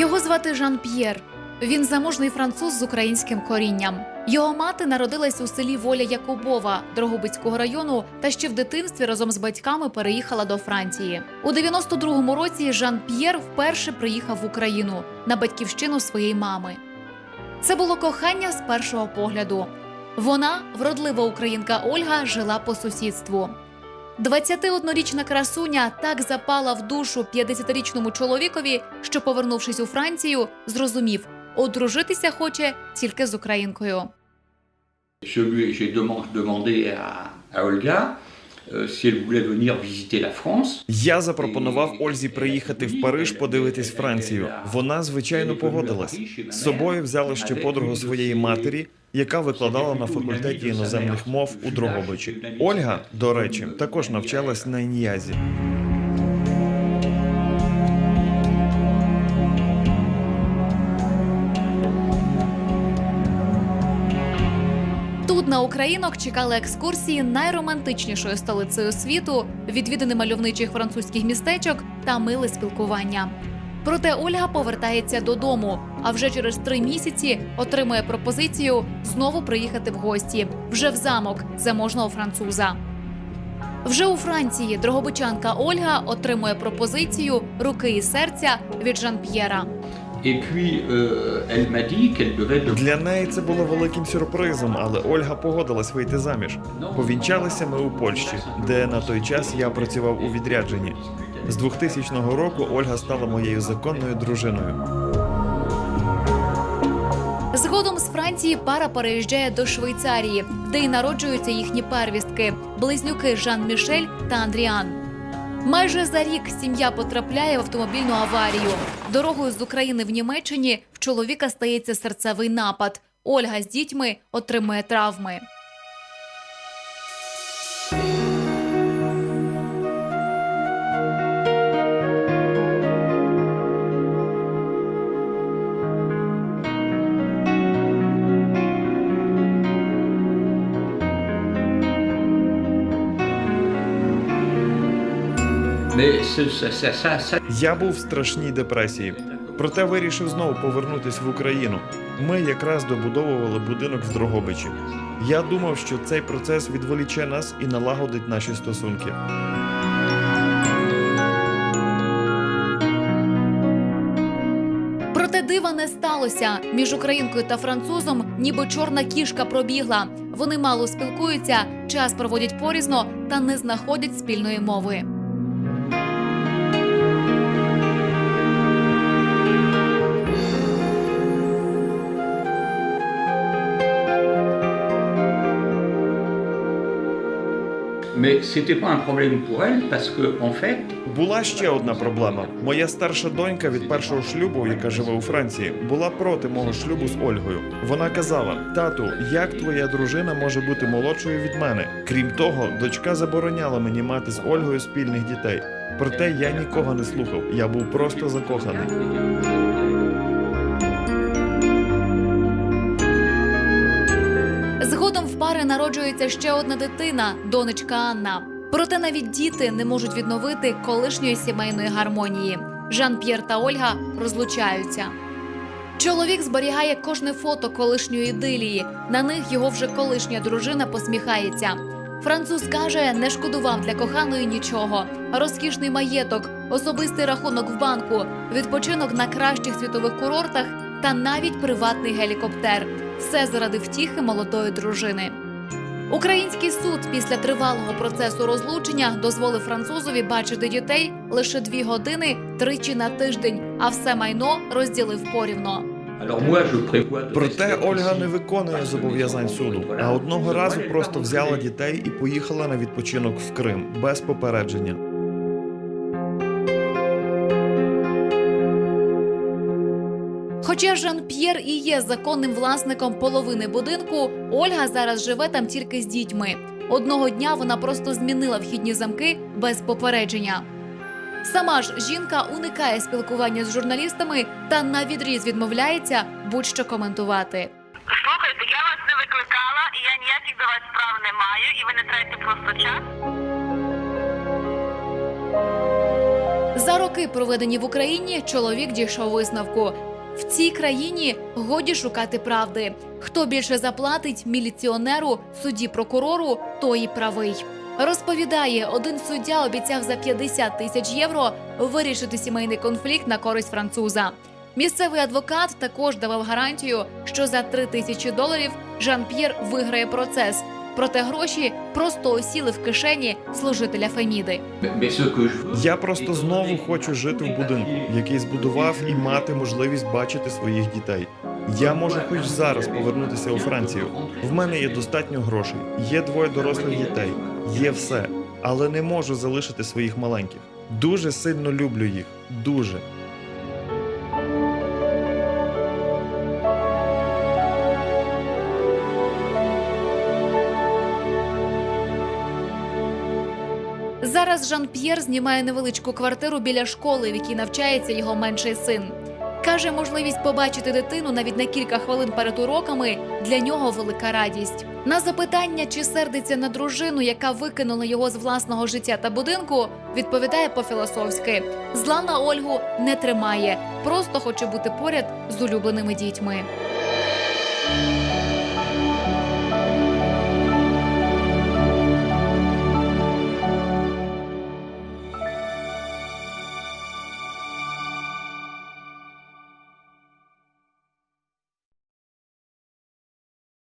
Його звати Жан П'єр. Він заможний француз з українським корінням. Його мати народилась у селі Воля Якубова Дрогобицького району та ще в дитинстві разом з батьками переїхала до Франції. У 92-му році Жан П'єр вперше приїхав в Україну на батьківщину своєї мами. Це було кохання з першого погляду. Вона, вродлива українка Ольга, жила по сусідству. 21-річна красуня так запала в душу 50-річному чоловікові, що, повернувшись у Францію, зрозумів, одружитися хоче тільки з українкою. Je lui- J'ai deman- demandé à, à France. Я запропонував Ользі приїхати в Париж подивитись Францію. Вона звичайно погодилась. З собою взяла ще подругу своєї матері, яка викладала на факультеті іноземних мов у Дрогобичі. Ольга, до речі, також навчалась на ін'язі. Українок чекали екскурсії найромантичнішою столицею світу, відвідини мальовничих французьких містечок та миле спілкування. Проте Ольга повертається додому, а вже через три місяці отримує пропозицію знову приїхати в гості вже в замок заможного француза. Вже у Франції дрогобичанка Ольга отримує пропозицію руки і серця від Жан-П'єра. Euh, Для неї це було великим сюрпризом, але Ольга погодилась вийти заміж. Повінчалися ми у Польщі, де на той час я працював у відрядженні. З 2000 року Ольга стала моєю законною дружиною. Згодом з Франції пара переїжджає до Швейцарії, де й народжуються їхні первістки близнюки Жан Мішель та Андріан. Майже за рік сім'я потрапляє в автомобільну аварію. Дорогою з України в Німеччині в чоловіка стається серцевий напад. Ольга з дітьми отримує травми. Я був в страшній депресії, проте вирішив знову повернутися в Україну. Ми якраз добудовували будинок в Дрогобичі. Я думав, що цей процес відволіче нас і налагодить наші стосунки. Проте дива не сталося. Між українкою та французом ніби чорна кішка пробігла. Вони мало спілкуються, час проводять порізно та не знаходять спільної мови. Mais c'était pas un problème pour Була ще одна проблема. Моя старша донька від першого шлюбу, яка живе у Франції, була проти мого шлюбу з Ольгою. Вона казала: тату, як твоя дружина може бути молодшою від мене? Крім того, дочка забороняла мені мати з Ольгою спільних дітей. Проте я нікого не слухав. Я був просто закоханий. Згодом в пари народжується ще одна дитина, донечка Анна. Проте навіть діти не можуть відновити колишньої сімейної гармонії. Жан П'єр та Ольга розлучаються. Чоловік зберігає кожне фото колишньої ідилії. На них його вже колишня дружина посміхається. Француз каже, не шкодував для коханої нічого. Розкішний маєток, особистий рахунок в банку, відпочинок на кращих світових курортах та навіть приватний гелікоптер. Все заради втіхи молодої дружини. Український суд після тривалого процесу розлучення дозволив французові бачити дітей лише дві години тричі на тиждень, а все майно розділив порівно. Проте Ольга не виконує зобов'язань суду. А одного разу просто взяла дітей і поїхала на відпочинок в Крим без попередження. Хоча Жан П'єр і є законним власником половини будинку, Ольга зараз живе там тільки з дітьми. Одного дня вона просто змінила вхідні замки без попередження. Сама ж жінка уникає спілкування з журналістами та на відріз відмовляється будь-що коментувати. Слухайте, я вас не викликала, і я ніяких до вас справ не маю, і ви не тратите просто час. За роки, проведені в Україні, чоловік дійшов висновку. В цій країні годі шукати правди. Хто більше заплатить міліціонеру, судді прокурору, той і правий. Розповідає, один суддя обіцяв за 50 тисяч євро вирішити сімейний конфлікт на користь француза. Місцевий адвокат також давав гарантію, що за 3 тисячі доларів Жан-П'єр виграє процес. Проте гроші просто осіли в кишені служителя Феміди. Я просто знову хочу жити в будинку, який збудував і мати можливість бачити своїх дітей. Я можу хоч зараз повернутися у Францію. В мене є достатньо грошей, є двоє дорослих дітей, є все, але не можу залишити своїх маленьких. Дуже сильно люблю їх. Дуже. Зараз Жан-П'єр знімає невеличку квартиру біля школи, в якій навчається його менший син. Каже, можливість побачити дитину навіть на кілька хвилин перед уроками для нього велика радість. На запитання, чи сердиться на дружину, яка викинула його з власного життя та будинку, відповідає по-філософськи: зла на Ольгу не тримає, просто хоче бути поряд з улюбленими дітьми.